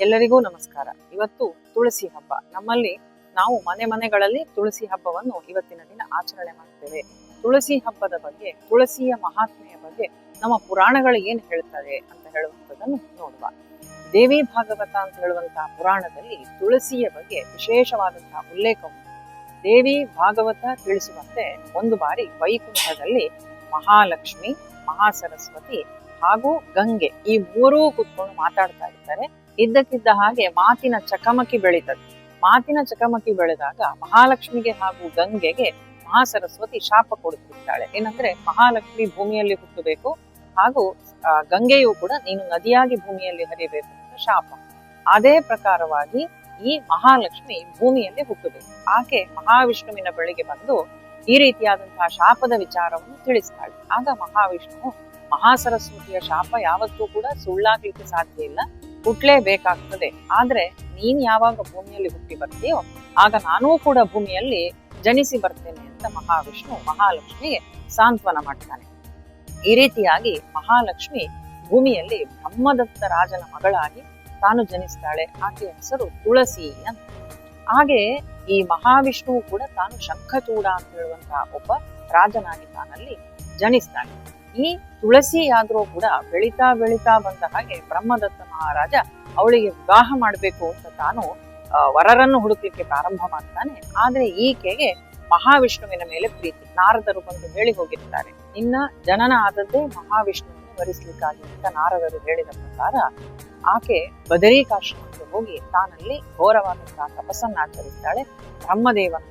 ಎಲ್ಲರಿಗೂ ನಮಸ್ಕಾರ. ಇವತ್ತು ತುಳಸಿ ಹಬ್ಬ. ನಮ್ಮಲ್ಲಿ ನಾವು ಮನೆ ಮನೆಗಳಲ್ಲಿ ತುಳಸಿ ಹಬ್ಬವನ್ನು ಇವತ್ತಿನ ದಿನ ಆಚರಣೆ ಮಾಡ್ತೇವೆ. ತುಳಸಿ ಹಬ್ಬದ ಬಗ್ಗೆ, ತುಳಸಿಯ ಮಹಾತ್ಮೆಯ ಬಗ್ಗೆ ನಮ್ಮ ಪುರಾಣಗಳು ಏನ್ ಹೇಳ್ತವೆ ಅಂತ ಹೇಳುವಂಥದ್ದನ್ನು ನೋಡುವ. ದೇವಿ ಭಾಗವತ ಅಂತ ಹೇಳುವಂತಹ ಪುರಾಣದಲ್ಲಿ ತುಳಸಿಯ ಬಗ್ಗೆ ವಿಶೇಷವಾದಂತಹ ಉಲ್ಲೇಖವು ದೇವಿ ಭಾಗವತ ತಿಳಿಸುವಂತೆ ಒಂದು ಬಾರಿ ವೈಕುಂಠದಲ್ಲಿ ಮಹಾಲಕ್ಷ್ಮಿ, ಮಹಾಸರಸ್ವತಿ ಹಾಗೂ ಗಂಗೆ ಈ ಮೂರೂ ಕೂತ್ಕೊಂಡು ಮಾತಾಡ್ತಾ ಇರ್ತಾರೆ. ಇದ್ದಕ್ಕಿದ್ದ ಹಾಗೆ ಮಾತಿನ ಚಕಮಕಿ ಬೆಳೀತದೆ. ಮಾತಿನ ಚಕಮಕಿ ಬೆಳೆದಾಗ ಮಹಾಲಕ್ಷ್ಮಿಗೆ ಹಾಗೂ ಗಂಗೆಗೆ ಮಹಾಸರಸ್ವತಿ ಶಾಪ ಕೊಡುತ್ತಿದ್ದಾಳೆ. ಏನಂದ್ರೆ ಮಹಾಲಕ್ಷ್ಮಿ ಭೂಮಿಯಲ್ಲಿ ಹುಟ್ಟಬೇಕು ಹಾಗೂ ಗಂಗೆಯು ಕೂಡ ನೀನು ನದಿಯಾಗಿ ಭೂಮಿಯಲ್ಲಿ ಹರಿಯಬೇಕು ಅಂತ ಶಾಪ. ಅದೇ ಪ್ರಕಾರವಾಗಿ ಈ ಮಹಾಲಕ್ಷ್ಮಿ ಭೂಮಿಯಲ್ಲಿ ಹುಟ್ಟಬೇಕು. ಆಕೆ ಮಹಾವಿಷ್ಣುವಿನ ಬಳಿಗೆ ಬಂದು ಈ ರೀತಿಯಾದಂತಹ ಶಾಪದ ವಿಚಾರವನ್ನು ತಿಳಿಸ್ತಾಳೆ. ಆಗ ಮಹಾವಿಷ್ಣು ಮಹಾಸರಸ್ವತಿಯ ಶಾಪ ಯಾವತ್ತೂ ಕೂಡ ಸುಳ್ಳಾಗ್ಲಿಕ್ಕೆ ಸಾಧ್ಯ ಇಲ್ಲ. ಹುಟ್ಲೇಬೇಕಾಗ್ತದೆ ಆದ್ರೆ ನೀನ್ ಯಾವಾಗ ಭೂಮಿಯಲ್ಲಿ ಹುಟ್ಟಿ ಬರ್ತೀಯೋ, ಆಗ ನಾನೂ ಕೂಡ ಭೂಮಿಯಲ್ಲಿ ಜನಿಸಿ ಬರ್ತೇನೆ ಅಂತ ಮಹಾವಿಷ್ಣು ಮಹಾಲಕ್ಷ್ಮಿಗೆ ಸಾಂತ್ವನ ಮಾಡ್ತಾನೆ. ಈ ರೀತಿಯಾಗಿ ಮಹಾಲಕ್ಷ್ಮಿ ಭೂಮಿಯಲ್ಲಿ ಬ್ರಹ್ಮದತ್ತ ರಾಜನ ಮಗಳಾಗಿ ತಾನು ಜನಿಸ್ತಾಳೆ. ಆಕೆಯ ಹೆಸರು ತುಳಸಿ ಅಂತ. ಹಾಗೆ ಈ ಮಹಾವಿಷ್ಣುವು ಕೂಡ ತಾನು ಶಂಖಚೂಡ ಅಂತ ಹೇಳುವಂತಹ ಒಬ್ಬ ರಾಜನಾಗಿ ತಾನಲ್ಲಿ ಜನಿಸ್ತಾನೆ ಈ ತುಳಸಿ ಆದ್ರೂ ಕೂಡ ಬೆಳೀತಾ ಬೆಳೀತಾ ಬಂದ ಹಾಗೆ ಬ್ರಹ್ಮದತ್ತ ಮಹಾರಾಜ ಅವಳಿಗೆ ವಿವಾಹ ಮಾಡಬೇಕು ಅಂತ ತಾನು ವರರನ್ನು ಹುಡುಕ್ಲಿಕ್ಕೆ ಪ್ರಾರಂಭ ಮಾಡ್ತಾನೆ. ಆದರೆ ಈಕೆಗೆ ಮಹಾವಿಷ್ಣುವಿನ ಮೇಲೆ ಪ್ರೀತಿ. ನಾರದರು ಬಂದು ಹೇಳಿ ಹೋಗಿರ್ತಾರೆ. ಇನ್ನ ಜನನ ಆದದ್ದೇ ಮಹಾವಿಷ್ಣುವನ್ನು ವರಿಸ್ಲಿಕ್ಕಾಗಿ ಅಂತ ನಾರದರು ಹೇಳಿದ ಪ್ರಕಾರ ಆಕೆ ಬದರಿಕಾಶ್ರಮಕ್ಕೆ ಹೋಗಿ ತಾನಲ್ಲಿ ಘೋರವಾದಂತಹ ತಪಸ್ಸನ್ನು ಆಚರಿಸ್ತಾಳೆ. ಬ್ರಹ್ಮದೇವನ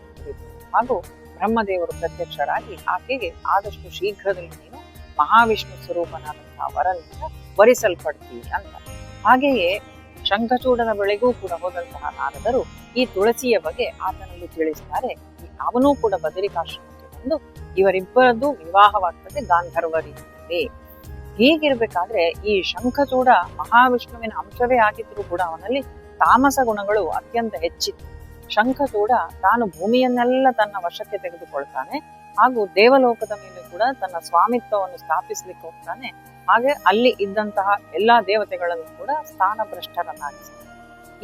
ಹಾಗೂ ಬ್ರಹ್ಮದೇವರು ಪ್ರತ್ಯಕ್ಷರಾಗಿ ಆಕೆಗೆ ಆದಷ್ಟು ಶೀಘ್ರದಲ್ಲಿ ನೀನು ಮಹಾವಿಷ್ಣು ಸ್ವರೂಪನಾದಂತಹ ವರನಿಂದ ವರಿಸಲ್ಪಡ್ತೀವಿ ಅಂತ. ಹಾಗೆಯೇ ಶಂಖಚೂಡನ ಬಳಿಗೂ ಕೂಡ ಹೋದಂತಹ ನಾರದರು ಈ ತುಳಸಿಯ ಬಗ್ಗೆ ಆತನಲ್ಲಿ ತಿಳಿಸ್ತಾರೆ. ಅವನೂ ಕೂಡ ಬದರಿಕಾಶ್ರಮಕ್ಕೆ ಬಂದು ಇವರಿಬ್ಬರದ್ದು ವಿವಾಹವಾಗ್ತದೆ ಗಾಂಧರ್ವ ರೀತಿಯಲ್ಲಿ ಹೀಗಿರ್ಬೇಕಾದ್ರೆ ಈ ಶಂಖಚೂಡ ಮಹಾವಿಷ್ಣುವಿನ ಅಂಶವೇ ಆಗಿದ್ರು ಕೂಡ ಅವನಲ್ಲಿ ತಾಮಸ ಗುಣಗಳು ಅತ್ಯಂತ ಹೆಚ್ಚಿತ್ತು. ಶಂಖಚೂಡ ತಾನು ಭೂಮಿಯನ್ನೆಲ್ಲ ತನ್ನ ವಶಕ್ಕೆ ತೆಗೆದುಕೊಳ್ತಾನೆ. ಹಾಗೂ ದೇವಲೋಕದ ಮೇಲೆ ಕೂಡ ತನ್ನ ಸ್ವಾಮಿತ್ವವನ್ನು ಸ್ಥಾಪಿಸ್ಲಿಕ್ಕೆ ಹೋಗ್ತಾನೆ. ಹಾಗೆ ಅಲ್ಲಿ ಇದ್ದಂತಹ ಎಲ್ಲಾ ದೇವತೆಗಳನ್ನು ಕೂಡ ಸ್ಥಾನ ಭ್ರಷ್ಟರನ್ನಾಗಿಸ್ತಾನೆ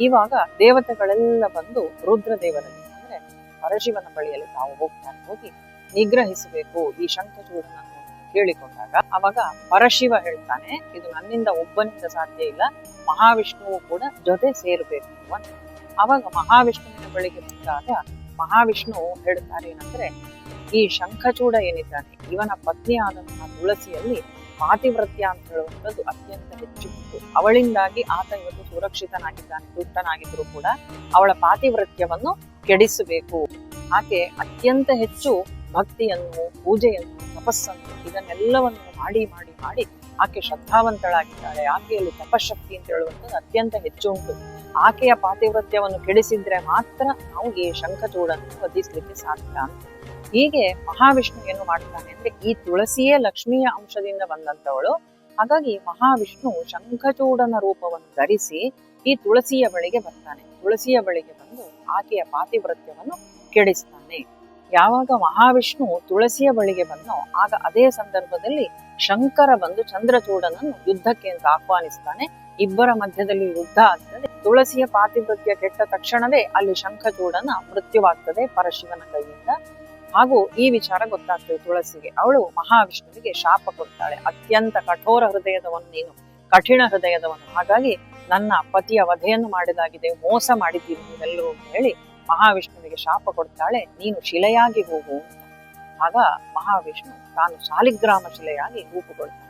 ಇವಾಗ ದೇವತೆಗಳೆಲ್ಲ ಬಂದು ರುದ್ರದೇವರಲ್ಲಿ ಅಂದ್ರೆ ಪರಶಿವನ ಬಳಿಯಲ್ಲಿ ತಾವು ಹೋಗ್ತಾರೆ. ಹೋಗಿ ನಿಗ್ರಹಿಸಬೇಕು ಈ ಶಂಖಚೂಡನನ್ನು ಕೇಳಿಕೊಂಡಾಗ. ಅವಾಗ ಪರಶಿವ ಹೇಳ್ತಾನೆ, ಇದು ನನ್ನಿಂದ ಒಬ್ಬನಿಂದ ಸಾಧ್ಯ ಇಲ್ಲ. ಮಹಾವಿಷ್ಣುವು ಕೂಡ ಜೊತೆ ಸೇರಬೇಕು ಅಂತ. ಅವಾಗ ಮಹಾವಿಷ್ಣುವಿನ ಬಳಿಗೆ ಬಂದಾಗ ಮಹಾವಿಷ್ಣು ಹೇಳ್ತಾರೆ ಏನಂದ್ರೆ ಈ ಶಂಖಚೂಡ ಏನಿದ್ದಾನೆ, ಇವನ ಪತ್ನಿ ಆದಂತಹ ತುಳಸಿಯಲ್ಲಿ ಪಾತಿವ್ರತ್ಯ ಅಂತ ಹೇಳುವಂಥದ್ದು ಅತ್ಯಂತ ಹೆಚ್ಚು ಅವಳಿಂದಾಗಿ ಆತ ಇವತ್ತು ಸುರಕ್ಷಿತನಾಗಿದ್ದಾನೆ ತೃಪ್ತನಾಗಿದ್ರು ಕೂಡ ಅವಳ ಪಾತಿವ್ರತ್ಯವನ್ನು ಕೆಡಿಸಬೇಕು. ಆಕೆ ಅತ್ಯಂತ ಹೆಚ್ಚು ಭಕ್ತಿಯನ್ನು, ಪೂಜೆಯನ್ನು, ತಪಸ್ಸನ್ನು, ಇದನ್ನೆಲ್ಲವನ್ನು ಮಾಡಿ ಮಾಡಿ ಮಾಡಿ ಆಕೆ ಶ್ರದ್ಧಾವಂತಳಾಗಿದ್ದಾಳೆ. ಆಕೆಯಲ್ಲಿ ತಪಶಕ್ತಿ ಅಂತ ಹೇಳುವಂಥದ್ದು ಅತ್ಯಂತ ಹೆಚ್ಚು ಉಂಟು. ಆಕೆಯ ಪಾತಿವ್ರತ್ಯವನ್ನು ಕೆಡಿಸಿದ್ರೆ ಮಾತ್ರ ನಾವು ಈ ಶಂಖಚೂಡನ್ನು ವಧಿಸಲಿಕ್ಕೆ ಸಾಧ್ಯ ಅಂತ. ಹೀಗೆ ಮಹಾವಿಷ್ಣು ಏನು ಮಾಡ್ತಾನೆ ಅಂದ್ರೆ ಈ ತುಳಸಿಯೇ ಲಕ್ಷ್ಮಿಯ ಅಂಶದಿಂದ ಬಂದಂತವಳು. ಹಾಗಾಗಿ ಮಹಾವಿಷ್ಣು ಶಂಖಚೂಡನ ರೂಪವನ್ನು ಧರಿಸಿ ಈ ತುಳಸಿಯ ಬಳಿಗೆ ಬರ್ತಾನೆ. ತುಳಸಿಯ ಬಳಿಗೆ ಬಂದು ಆಕೆಯ ಪಾತಿವ್ರತ್ಯವನ್ನು ಕೆಡಿಸ್ತಾನೆ. ಯಾವಾಗ ಮಹಾವಿಷ್ಣು ತುಳಸಿಯ ಬಳಿಗೆ ಬಂದೋ ಆಗ ಅದೇ ಸಂದರ್ಭದಲ್ಲಿ ಶಂಕರ ಬಂದು ಚಂದ್ರಚೂಡನನ್ನು ಯುದ್ಧಕ್ಕೆ ಅಂತ ಆಹ್ವಾನಿಸ್ತಾನೆ. ಇಬ್ಬರ ಮಧ್ಯದಲ್ಲಿ ಯುದ್ಧ ಆಗ್ತದೆ. ತುಳಸಿಯ ಪಾತಿವೃತ್ಯ ಕೆಟ್ಟ ತಕ್ಷಣವೇ ಅಲ್ಲಿ ಶಂಖಚೂಡನ ಮೃತ್ಯುವಾಗ್ತದೆ ಪರಶಿವನ ಕೈಯಿಂದ. ಹಾಗೂ ಈ ವಿಚಾರ ಗೊತ್ತಾಗ್ತದೆ ತುಳಸಿಗೆ. ಅವಳು ಮಹಾವಿಷ್ಣುವಿಗೆ ಶಾಪ ಕೊಡ್ತಾಳೆ. ಅತ್ಯಂತ ಕಠೋರ ಹೃದಯದವನು ನೀನು. ಕಠಿಣ ಹೃದಯದವನು. ಹಾಗಾಗಿ ನನ್ನ ಪತಿಯ ವಧೆಯನ್ನು ಮಾಡಿದಾಗಿದೆ. ಮೋಸ ಮಾಡಿದ್ದೀರಿ ನೀವೆಲ್ಲರೂ ಅಂತ ಹೇಳಿ ಮಹಾವಿಷ್ಣುವಿಗೆ ಶಾಪ ಕೊಡ್ತಾಳೆ. ನೀನು ಶಿಲೆಯಾಗಿ ಹೋಗು ಆಗ ಮಹಾವಿಷ್ಣು ತಾನು ಶಾಲಿಗ್ರಾಮ ಶಿಲೆಯಾಗಿ ರೂಪುಗೊಳ್ತಾನೆ.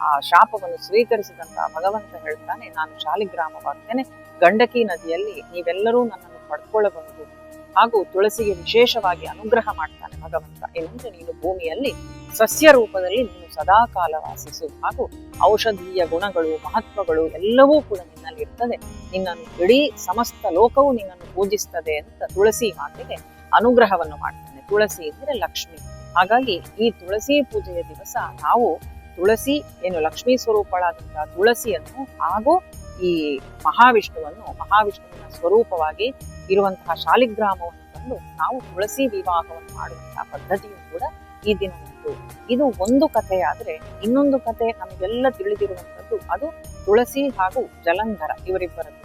ಆ ಶಾಪವನ್ನು ಸ್ವೀಕರಿಸಿದಂತಹ ಭಗವಂತ ಹೇಳ್ತಾನೆ, ನಾನು ಶಾಲಿಗ್ರಾಮವಾಗ್ತೇನೆ ಗಂಡಕಿ ನದಿಯಲ್ಲಿ ನೀವೆಲ್ಲರೂ ನನ್ನನ್ನು ಪಡ್ಕೊಳ್ಳಬಹುದು. ಹಾಗೂ ತುಳಸಿಗೆ ವಿಶೇಷವಾಗಿ ಅನುಗ್ರಹ ಮಾಡ್ತಾನೆ ಭಗವಂತ. ಏನಂದ್ರೆ ನೀನು ಭೂಮಿಯಲ್ಲಿ ಸಸ್ಯ ರೂಪದಲ್ಲಿ ನೀನು ಸದಾ ಕಾಲ ವಾಸಿಸು. ಹಾಗೂ ಔಷಧೀಯ ಗುಣಗಳು, ಮಹತ್ವಗಳು ಎಲ್ಲವೂ ಕೂಡ ನಿನ್ನಲ್ಲಿ ಇರ್ತದೆ. ನಿನ್ನನ್ನು ಇಡೀ ಸಮಸ್ತ ಲೋಕವು ನಿನ್ನನ್ನು ಪೂಜಿಸ್ತದೆ ಅಂತ ತುಳಸಿ ಮಾತೆಗೆ ಅನುಗ್ರಹವನ್ನು ಮಾಡ್ತಾನೆ. ತುಳಸಿ ಅಂದ್ರೆ ಲಕ್ಷ್ಮಿ. ಹಾಗಾಗಿ ಈ ತುಳಸಿ ಪೂಜೆಯ ದಿವಸ ನಾವು ತುಳಸಿ ಏನು ಲಕ್ಷ್ಮೀ ಸ್ವರೂಪಳಾದಂತಹ ತುಳಸಿಯನ್ನು ಹಾಗೂ ಈ ಮಹಾವಿಷ್ಣುವನ್ನು ಮಹಾವಿಷ್ಣುವಿನ ಸ್ವರೂಪವಾಗಿ ಇರುವಂತಹ ಶಾಲಿಗ್ರಾಮವನ್ನು ತಂದು ನಾವು ತುಳಸಿ ವಿವಾಹವನ್ನು ಮಾಡುವಂತಹ ಪದ್ಧತಿಯು ಕೂಡ ಈ ದಿನ ಉಂಟು ಇದು ಒಂದು ಕಥೆಯಾದರೆ ಇನ್ನೊಂದು ಕಥೆ ನಮಗೆಲ್ಲ ತಿಳಿದಿರುವಂತದ್ದು ಅದು ತುಳಸಿ ಹಾಗೂ ಜಲಂಧರ ಇವರಿಬ್ಬರದ್ದು.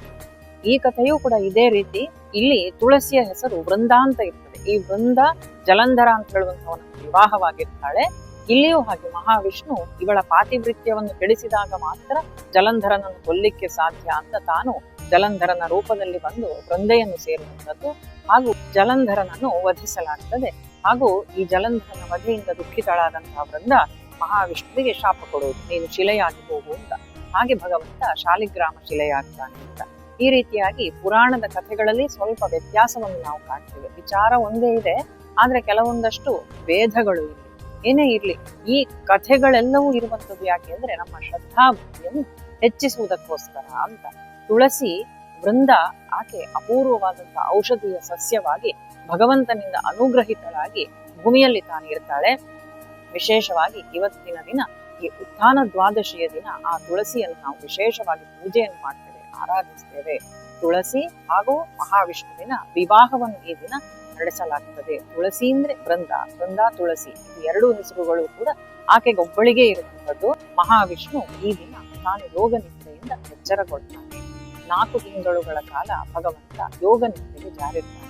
ಈ ಕಥೆಯೂ ಕೂಡ ಇದೇ ರೀತಿ ಇಲ್ಲಿ ತುಳಸಿಯ ಹೆಸರು ವೃಂದ ಅಂತ ಇರ್ತದೆ. ಈ ವೃಂದ ಜಲಂಧರ ಅಂತ ಹೇಳುವಂತವನ ವಿವಾಹವಾಗಿರ್ತಾಳೆ. ಇಲ್ಲಿಯೂ ಹಾಗೆ ಮಹಾವಿಷ್ಣು ಇವಳ ಪಾತಿವೃತ್ಯವನ್ನು ಕೆಡಿಸಿದಾಗ ಮಾತ್ರ ಜಲಂಧರನನ್ನು ಕೊಲ್ಲಿಕ್ಕೆ ಸಾಧ್ಯ ಅಂತ ತಾನು ಜಲಂಧರನ ರೂಪದಲ್ಲಿ ಬಂದು ವೃಂದೆಯನ್ನು ಸೇರುವಂಥದ್ದು ಹಾಗೂ ಜಲಂಧರನನ್ನು ವಧಿಸಲಾಗ್ತದೆ. ಹಾಗೂ ಈ ಜಲಂಧರನ ವಧೆಯಿಂದ ದುಃಖಿತಳಾದಂತಹ ವೃಂದ ಮಹಾವಿಷ್ಣುವಿಗೆ ಶಾಪ ಕೊಡುವುದು. ನೀನು ಶಿಲೆಯಾಗಿ ಹೋಗು ಅಂತ. ಹಾಗೆ ಭಗವಂತ ಶಾಲಿಗ್ರಾಮ ಶಿಲೆಯಾಗ್ತಾನೆ ಅಂತ. ಈ ರೀತಿಯಾಗಿ ಪುರಾಣದ ಕಥೆಗಳಲ್ಲಿ ಸ್ವಲ್ಪ ವ್ಯತ್ಯಾಸವನ್ನು ನಾವು ಕಾಣ್ತೇವೆ. ವಿಚಾರ ಒಂದೇ ಇದೆ, ಆದ್ರೆ ಕೆಲವೊಂದಷ್ಟು ಭೇದಗಳು ಇವೆ. ಏನೇ ಇರ್ಲಿ, ಈ ಕಥೆಗಳೆಲ್ಲವೂ ಇರುವಂಥದ್ದು ಯಾಕೆ ಅಂದ್ರೆ ನಮ್ಮ ಶ್ರದ್ಧಾಭಕ್ತಿಯನ್ನು ಹೆಚ್ಚಿಸುವುದಕ್ಕೋಸ್ಕರ ಅಂತ. ತುಳಸಿ ವೃಂದ ಆಕೆ ಅಪೂರ್ವವಾದಂತಹ ಔಷಧೀಯ ಸಸ್ಯವಾಗಿ ಭಗವಂತನಿಂದ ಅನುಗ್ರಹಿತಳಾಗಿ ಭೂಮಿಯಲ್ಲಿ ತಾನಿರ್ತಾಳೆ ವಿಶೇಷವಾಗಿ ಇವತ್ತಿನ ದಿನ ಈ ಉತ್ಥಾನ ದ್ವಾದಶಿಯ ದಿನ ಆ ತುಳಸಿಯನ್ನು ನಾವು ವಿಶೇಷವಾಗಿ ಪೂಜೆಯನ್ನು ಮಾಡ್ತೇವೆ, ಆರಾಧಿಸ್ತೇವೆ. ತುಳಸಿ ಹಾಗೂ ಮಹಾವಿಷ್ಣುವಿನ ವಿವಾಹವನ್ನು ಈ ದಿನ ನಡೆಸಲಾಗುತ್ತದೆ ತುಳಸಿ ಅಂದ್ರೆ ವೃಂದ ವೃಂದ ತುಳಸಿ ಇದು ಎರಡು ಹೆಸರುಗಳು ಕೂಡ ಆಕೆಗೊಬ್ಬಳಿಗೆ ಇರುವಂತದ್ದು ಮಹಾವಿಷ್ಣು ಈ ದಿನ ತಾನು ರೋಗ ನಿದ್ರೆಯಿಂದ ಎಚ್ಚರಗೊಳ್ತಾನೆ. ನಾಲ್ಕು ತಿಂಗಳುಗಳ ಕಾಲ ಭಗವಂತ ಯೋಗ ನಿದ್ರೆಗೆ ಜಾರಿರ್ತಾನೆ.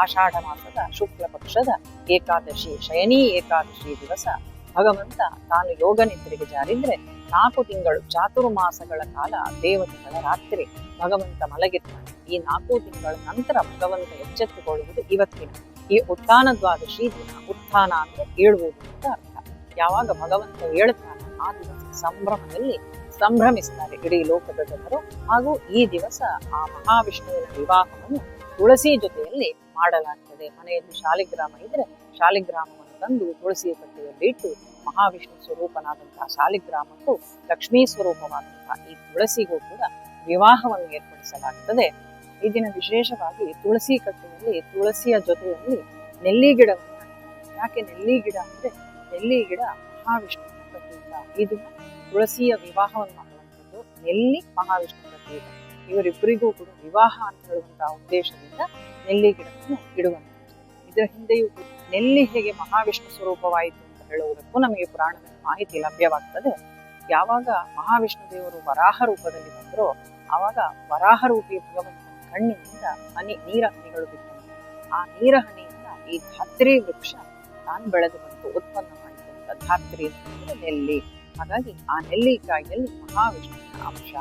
ಆಷಾಢ ಮಾಸದ ಶುಕ್ಲ ಪಕ್ಷದ ಏಕಾದಶಿ ಶಯನಿ ಏಕಾದಶಿ ದಿವಸ ಭಗವಂತ ತಾನು ಯೋಗ ನಿದ್ರೆಗೆ ಜಾರಿದ್ರೆ ನಾಲ್ಕು ತಿಂಗಳು ಚಾತುರ್ಮಾಸಗಳ ಕಾಲ ದೇವತೆಗಳ ರಾತ್ರಿ ಭಗವಂತ ಮಲಗಿರ್ತಾನೆ. ಈ ನಾಲ್ಕು ತಿಂಗಳ ನಂತರ ಭಗವಂತ ಎಚ್ಚೆತ್ತುಕೊಳ್ಳುವುದು ಇವತ್ತಿನ ಈ ಉತ್ಥಾನ ದ್ವಾದಶಿ ದಿನ. ಉತ್ಥಾನ ಅಂತ ಏಳುವುದು ಅಂತ ಅರ್ಥ. ಯಾವಾಗ ಭಗವಂತ ಏಳ್ತಾನೆ ಆ ದಿವಸ ಸಂಭ್ರಮದಲ್ಲಿ ಸಂಭ್ರಮಿಸ್ತಾರೆ ಇಡೀ ಲೋಕದ ಜನರು. ಹಾಗೂ ಈ ದಿವಸ ಆ ಮಹಾವಿಷ್ಣುವಿನ ವಿವಾಹವನ್ನು ತುಳಸಿ ಜೊತೆಯಲ್ಲಿ ಮಾಡಲಾಗುತ್ತದೆ ಮನೆಯಲ್ಲಿ ಶಾಲಿಗ್ರಾಮ ಇದ್ರೆ ಶಾಲಿಗ್ರಾಮವನ್ನು ತಂದು ತುಳಸಿಯ ಕಟ್ಟೆಯಲ್ಲಿ ಇಟ್ಟು ಮಹಾವಿಷ್ಣು ಸ್ವರೂಪನಾದಂತಹ ಶಾಲಿಗ್ರಾಮಕ್ಕೂ ಲಕ್ಷ್ಮೀ ಸ್ವರೂಪವಾದಂತಹ ಈ ತುಳಸಿಗೂ ಕೂಡ ವಿವಾಹವನ್ನು ಏರ್ಪಡಿಸಲಾಗುತ್ತದೆ ಈ ದಿನ ವಿಶೇಷವಾಗಿ ತುಳಸಿ ಕಟ್ಟೆಯಲ್ಲಿ ತುಳಸಿಯ ಜೊತೆಯಲ್ಲಿ ನೆಲ್ಲಿ ಗಿಡವನ್ನು, ಯಾಕೆ ನೆಲ್ಲಿ ಗಿಡ ಅಂದ್ರೆ ನೆಲ್ಲಿ ಗಿಡ ಮಹಾವಿಷ್ಣುವಿನ ಪ್ರತೀಕ. ಈ ದಿನ ತುಳಸಿಯ ವಿವಾಹವನ್ನು ಮಾಡುವಂಥದ್ದು ನೆಲ್ಲಿ ಮಹಾವಿಷ್ಣು ಪ್ರತೀಕ ಇವರಿಬ್ಬರಿಗೂ ಕೂಡ ವಿವಾಹ ಅಂತ ಹೇಳುವಂತಹ ಉದ್ದೇಶದಿಂದ ನೆಲ್ಲಿ ಗಿಡವನ್ನು ಇಡುವಂಥದ್ದು. ಇದರ ಹಿಂದೆಯೂ ನೆಲ್ಲಿ ಹೇಗೆ ಮಹಾವಿಷ್ಣು ಸ್ವರೂಪವಾಯಿತು ಅಂತ ಹೇಳುವುದಕ್ಕೂ ನಮಗೆ ಪುರಾಣದ ಮಾಹಿತಿ ಲಭ್ಯವಾಗ್ತದೆ. ಯಾವಾಗ ಮಹಾವಿಷ್ಣು ದೇವರು ವರಾಹ ರೂಪದಲ್ಲಿ ಬಂದರೋ ಆವಾಗ ವರಾಹ ರೂಪಿ ಭಗವಂತನ ಕಣ್ಣಿನಿಂದ ಹನಿ, ನೀರ ಹನಿಗಳು ಬಿದ್ದವು. ಆ ನೀರ ಹನಿಯಿಂದ ಈ ಧಾತ್ರಿ ವೃಕ್ಷ ತಾನು ಬೆಳೆದು ಬಂತು ಉತ್ಪನ್ನ ಮಾಡಿದಂಥ ಅಂತ ಧಾತ್ರಿ ನೆಲ್ಲಿ. ಹಾಗಾಗಿ ಆ ನೆಲ್ಲಿಕಾಯಿಯಲ್ಲಿ ಮಹಾವಿಷ್ಣುವಿನ ಅಂಶ.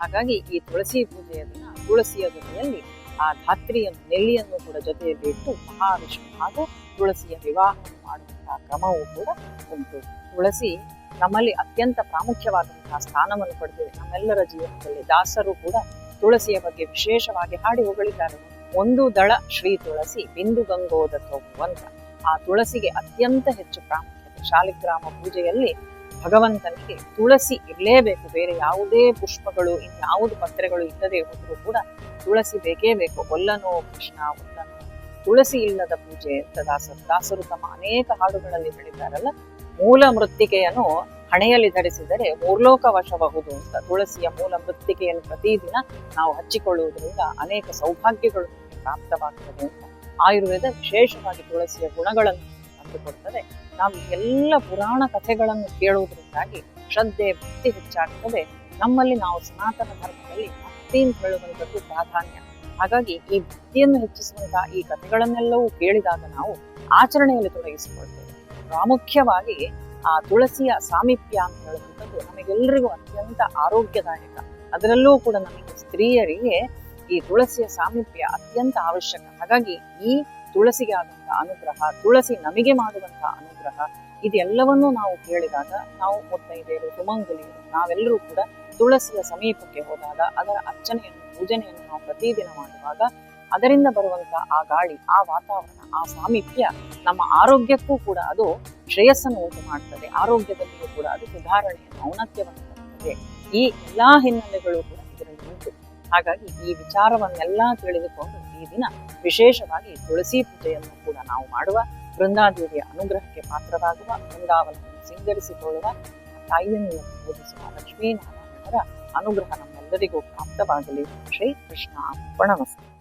ಹಾಗಾಗಿ ಈ ತುಳಸಿ ಪೂಜೆಯ ದಿನ ತುಳಸಿಯ ಜೊತೆಯಲ್ಲಿ ಆ ಧಾತ್ರಿಯನ್ನು, ನೆಲ್ಲಿಯನ್ನು ಕೂಡ ಜೊತೆಯಲ್ಲಿ ಇಟ್ಟು ಮಹಾವಿಷ್ಣು ಹಾಗೂ ತುಳಸಿಯ ವಿವಾಹವನ್ನು ಮಾಡುವಂತಹ ಕ್ರಮವೂ ಕೂಡ ಉಂಟು. ತುಳಸಿ ನಮ್ಮಲ್ಲಿ ಅತ್ಯಂತ ಪ್ರಾಮುಖ್ಯವಾದಂತಹ ಸ್ಥಾನವನ್ನು ಪಡೆದಿದೆ. ನಮ್ಮೆಲ್ಲರ ಜೀವನದಲ್ಲಿ ದಾಸರು ಕೂಡ ತುಳಸಿಯ ಬಗ್ಗೆ ವಿಶೇಷವಾಗಿ ಹಾಡಿ ಹೊಗಳಿದ್ದಾರೆ. ಒಂದು ದಳ ಶ್ರೀ ತುಳಸಿ, ಬಿಂದು ಗಂಗೋದ ಅಂತ. ಆ ತುಳಸಿಗೆ ಅತ್ಯಂತ ಹೆಚ್ಚು ಪ್ರಾಮುಖ್ಯತೆ ಶಾಲಿಗ್ರಾಮ ಪೂಜೆಯಲ್ಲಿ ಭಗವಂತನಿಗೆ ತುಳಸಿ ಇರಲೇಬೇಕು. ಬೇರೆ ಯಾವುದೇ ಪುಷ್ಪಗಳು, ಇನ್ಯಾವುದು ಪತ್ರೆಗಳು ಇಲ್ಲದೆ ಹೋದರೂ ಕೂಡ ತುಳಸಿ ಬೇಕೇ ಬೇಕು. ಒಲ್ಲನೋ ಕೃಷ್ಣ, ಒಲ್ಲನೋ ತುಳಸಿ ಇಲ್ಲದ ಪೂಜೆ ಅಂತ ದಾಸರು ದಾಸರು ತಮ್ಮ ಅನೇಕ ಹಾಡುಗಳಲ್ಲಿ ಹೇಳಿದ್ದಾರಲ್ಲ, ಮೂಲ ಮೃತ್ತಿಕೆಯನ್ನು ಹಣೆಯಲ್ಲಿ ಧರಿಸಿದರೆ ಮೂರ್ಲೋಕ ವಶಬಹುದು ಅಂತ. ತುಳಸಿಯ ಮೂಲ ಮೃತ್ತಿಕೆಯನ್ನು ಪ್ರತಿದಿನ ನಾವು ಹಚ್ಚಿಕೊಳ್ಳುವುದರಿಂದ ಅನೇಕ ಸೌಭಾಗ್ಯಗಳು ಪ್ರಾಪ್ತವಾಗ್ತದೆ ಅಂತ. ಆಯುರ್ವೇದ ವಿಶೇಷವಾಗಿ ತುಳಸಿಯ ಗುಣಗಳನ್ನು ತಂದುಕೊಡ್ತದೆ ನಾವು ಎಲ್ಲ ಪುರಾಣ ಕಥೆಗಳನ್ನು ಕೇಳುವುದರಿಂದಾಗಿ ಶ್ರದ್ಧೆ, ಭಕ್ತಿ ಹೆಚ್ಚಾಗ್ತದೆ ನಮ್ಮಲ್ಲಿ ನಾವು ಸನಾತನ ಧರ್ಮದಲ್ಲಿ ಭಕ್ತಿ ಅಂತ ಹೇಳುವಂಥದ್ದು ಪ್ರಾಧಾನ್ಯ. ಹಾಗಾಗಿ ಈ ಭಕ್ತಿಯನ್ನು ಹೆಚ್ಚಿಸುವಂತಹ ಈ ಕಥೆಗಳನ್ನೆಲ್ಲವೂ ಕೇಳಿದಾಗ ನಾವು ಆಚರಣೆಯಲ್ಲಿ ತೊಡಗಿಸಿಕೊಳ್ತೇವೆ. ಪ್ರಾಮುಖ್ಯವಾಗಿ ಆ ತುಳಸಿಯ ಸಾಮೀಪ್ಯ ಅಂತ ಹೇಳುವಂಥದ್ದು ನಮಗೆಲ್ಲರಿಗೂ ಅತ್ಯಂತ ಆರೋಗ್ಯದಾಯಕ. ಅದರಲ್ಲೂ ಕೂಡ ನಮಗೆ ಸ್ತ್ರೀಯರಿಗೆ ಈ ತುಳಸಿಯ ಸಾಮೀಪ್ಯ ಅತ್ಯಂತ ಅವಶ್ಯಕ. ಹಾಗಾಗಿ ಈ ತುಳಸಿಗೆ ಆದಂತಹ ಅನುಗ್ರಹ, ತುಳಸಿ ನಮಗೆ ಮಾಡುವಂತಹ ಅನುಗ್ರಹ, ಇದೆಲ್ಲವನ್ನೂ ನಾವು ಕೇಳಿದಾಗ ನಾವು ಮುತ್ತೈದೆಯರು, ಸುಮಂಗಲಿಯರು, ನಾವೆಲ್ಲರೂ ಕೂಡ ತುಳಸಿಯ ಸಮೀಪಕ್ಕೆ ಹೋದಾಗ ಅದರ ಅರ್ಚನೆಯನ್ನು, ಪೂಜನೆಯನ್ನು ನಾವು ಪ್ರತಿದಿನ ಮಾಡುವಾಗ ಅದರಿಂದ ಬರುವಂತಹ ಆ ಗಾಳಿ, ಆ ವಾತಾವರಣ, ಆ ಸಾಮೀಪ್ಯ ನಮ್ಮ ಆರೋಗ್ಯಕ್ಕೂ ಕೂಡ ಅದು ಶ್ರೇಯಸ್ಸನ್ನು ಉಂಟು ಮಾಡ್ತದೆ ಆರೋಗ್ಯದಲ್ಲಿಯೂ ಕೂಡ ಅದು ಸುಧಾರಣೆಯನ್ನು ಔನ್ನತ್ಯವನ್ನು ತರುತ್ತದೆ ಈ ಎಲ್ಲಾ ಹಿನ್ನೆಲೆಗಳು ಕೂಡ ಇದರಲ್ಲಿ ಉಂಟು. ಹಾಗಾಗಿ ಈ ವಿಚಾರವನ್ನೆಲ್ಲ ತಿಳಿದುಕೊಂಡು ಈ ದಿನ ವಿಶೇಷವಾಗಿ ತುಳಸಿ ಪೂಜೆಯನ್ನು ಕೂಡ ನಾವು ಮಾಡುವ ಬೃಂದಾದೇವಿಯ ಅನುಗ್ರಹಕ್ಕೆ ಪಾತ್ರರಾಗುವ ಬೃಂದಾವನವನ್ನು ಸಿಂಗರಿಸಿಕೊಳ್ಳುವ, ತಾಯಿಯನ್ನು ಪೂಜಿಸುವ ಲಕ್ಷ್ಮೀನಾರಾಯಣರ ಅನುಗ್ರಹ ನಮ್ಮೆಲ್ಲರಿಗೂ ಪ್ರಾಪ್ತವಾಗಲಿ. ಶ್ರೀ ಕೃಷ್ಣ ಅರ್ಪಣಮಸ್ತು